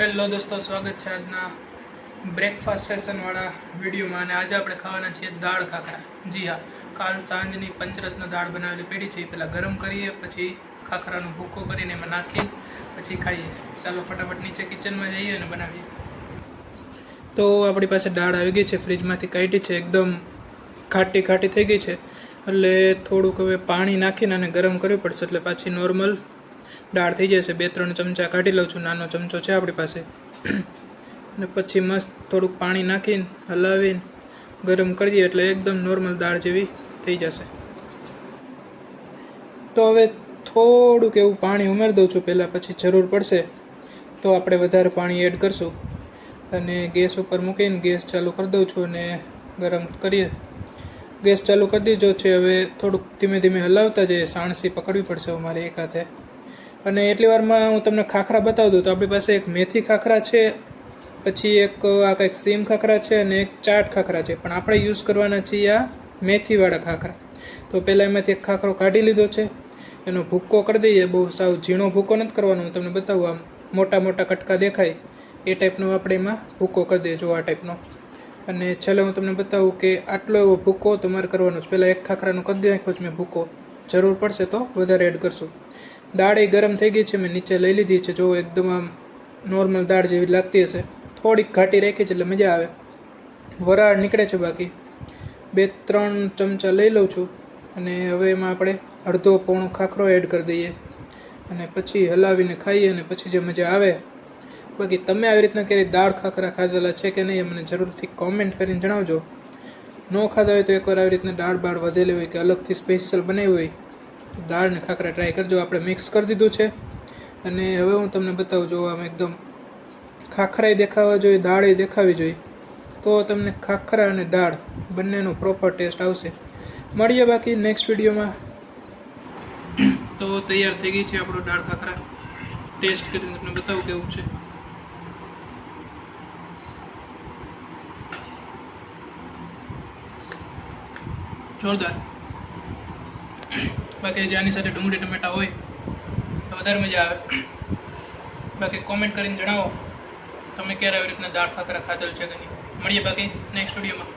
Hello દોસ્તો, સ્વાગત છે આજના બ્રેકફાસ્ટ સેશનવાળા વિડીયોમાં. અને આજે આપણે ખાવાના છીએ દાળ ખાખરા. જી હા, કાલ સાંજની પંચરત્ન દાળ બનાવેલી પેઢી છે. એ પહેલાં ગરમ કરીએ, પછી ખાખરાનો ભૂકો કરીને એમાં નાખી પછી ખાઈએ. ચાલો ફટાફટ નીચે કિચનમાં જઈએ અને બનાવીએ. તો આપણી પાસે દાળ આવી ગઈ છે ફ્રીજમાંથી કાઢી છે, એકદમ ખાટી ખાટી થઈ ગઈ છે. એટલે થોડુંક હવે પાણી નાખીને અને ગરમ કરવી પડશે. એટલે પાછી નોર્મલ દાળ થઈ જશે. બે, ત્રણ ચમચા કાઢી લઉં છું. નાનો ચમચો છે આપણી પાસે. અને પછી મસ્ત થોડુંક પાણી નાખીને, હલાવીને, ગરમ કરી દઈએ એટલે એકદમ નોર્મલ દાળ જેવી થઈ જશે. તો હવે થોડુંક એવું પાણી ઉમેરી દઉં છું. પહેલાં પછી જરૂર પડશે તો આપણે વધારે પાણી એડ કરશું. અને ગેસ ઉપર મૂકીને ગેસ ચાલુ કરી દઉં છું અને ગરમ કરીએ. ગેસ ચાલુ કરી દીધો છે. હવે થોડુંક ધીમે ધીમે હલાવતા જઈએ. સાણસી પકડવી પડશે અમારે એક હાથે. અને એટલી વારમાં હું તમને ખાખરા બતાવું દઉં તો આપણી પાસે એક મેથી ખાખરા છે, પછી એક, આ કંઈક સીમ ખાખરા છે અને એક ચાટ ખાખરા છે. પણ આપણે યુઝ કરવાના છીએ આ મેથીવાળા ખાખરા. તો પહેલાં એમાંથી એક ખાખરો કાઢી લીધો છે. એનો ભૂક્કો કરી દઈએ. બહુ સાવ ઝીણો ભૂક્કો નથી કરવાનો. હું તમને બતાવું, આમ મોટા મોટા કટકા દેખાય. એ ટાઈપનો આપણે એમાં ભૂક્કો કરી દઈએ જો આ ટાઈપનો અને છેલ્લે હું તમને બતાવું કે આટલો એવો ભૂક્કો તમારે કરવાનો છે. પહેલાં એક ખાખરાનો કરી નાખ્યો છે મેં ભૂક્કો. જરૂર પડશે તો વધારે એડ કરશું. દાળ એ ગરમ થઈ ગઈ છે, મેં નીચે લઈ લીધી છે. જો એકદમ આમ નોર્મલ દાળ જેવી લાગતી હશે. થોડીક ઘાટી રાખી છે એટલે મજા આવે. વરાળ નીકળે છે બાકી. બે ત્રણ ચમચા લઈ લઉં છું. અને હવે એમાં આપણે અડધો પોણો ખાખરો એડ કરી દઈએ. અને પછી હલાવીને ખાઈએ અને પછી જે મજા આવે. બાકી તમે આવી રીતના ક્યારેય દાળ ખાખરા ખાધેલા છે કે નહીં એ મને જરૂરથી કોમેન્ટ કરીને જણાવજો. ન ખાધા હોય તો એકવાર આવી રીતના દાળ બાળ વધેલી હોય કે અલગથી સ્પેશિયલ બનાવી હોય દાળ ને ખાખરા ટ્રાય કરજો. આપણે મિક્સ કરી દીધું છે. અને હવે હું તમને બતાવું જો આમ એકદમ ખાખરાય દેખાવા જોઈએ, દાળે દેખાવી જોઈએ. તો તમને ખાખરા અને દાળ બંનેનો પ્રોપર ટેસ્ટ આવશે. મળીએ બાકી નેક્સ્ટ વિડીયોમાં. તો તૈયાર થઈ ગઈ છે આપણો દાળ ખાખરા. ટેસ્ટ કરીને તમને બતાવું કેવું છે. જોરદાર. બાકી જે આની સાથે ડુંગળી ટમેટા હોય તો વધારે મજા આવે. બાકી કોમેન્ટ કરીને જણાવો, તમે ક્યારે આવી રીતના દાળ ખાખરા ખાધેલું છે કે નહીં? મળીએ બાકી નેક્સ્ટ વિડીયોમાં